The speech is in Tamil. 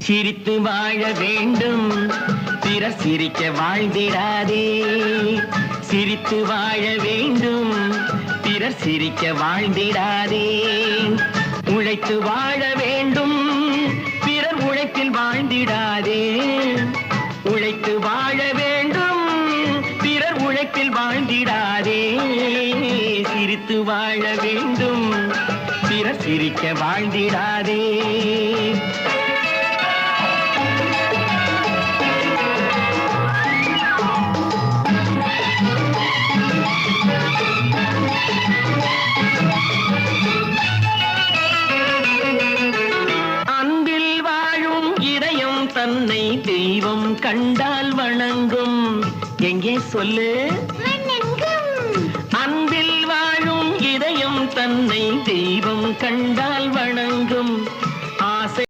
சிரித்து வாழ வேண்டும். பிற சிரிக்க வாழ்ந்திடாதே. சிரித்து வாழ வேண்டும். பிறர் சிரிக்க வாழ்ந்திடாதே. உழைத்து வாழ வேண்டும். பிறர் உழைப்பில் வாழ்ந்திடாதே. உழைத்து வாழ வேண்டும். பிறர் உழைப்பில் வாழ்ந்திடாதே. சிரித்து வாழ வேண்டும். பிறர் சிரிக்க வாழ்ந்திடாதே. அன்பில் வாழும் இதயம் தன்னை தெய்வம் கண்டால் வணங்கும். எங்கே சொல்லு? அன்பில் வாழும் இதயம் தன்னை தெய்வம் கண்டால் வணங்கும்.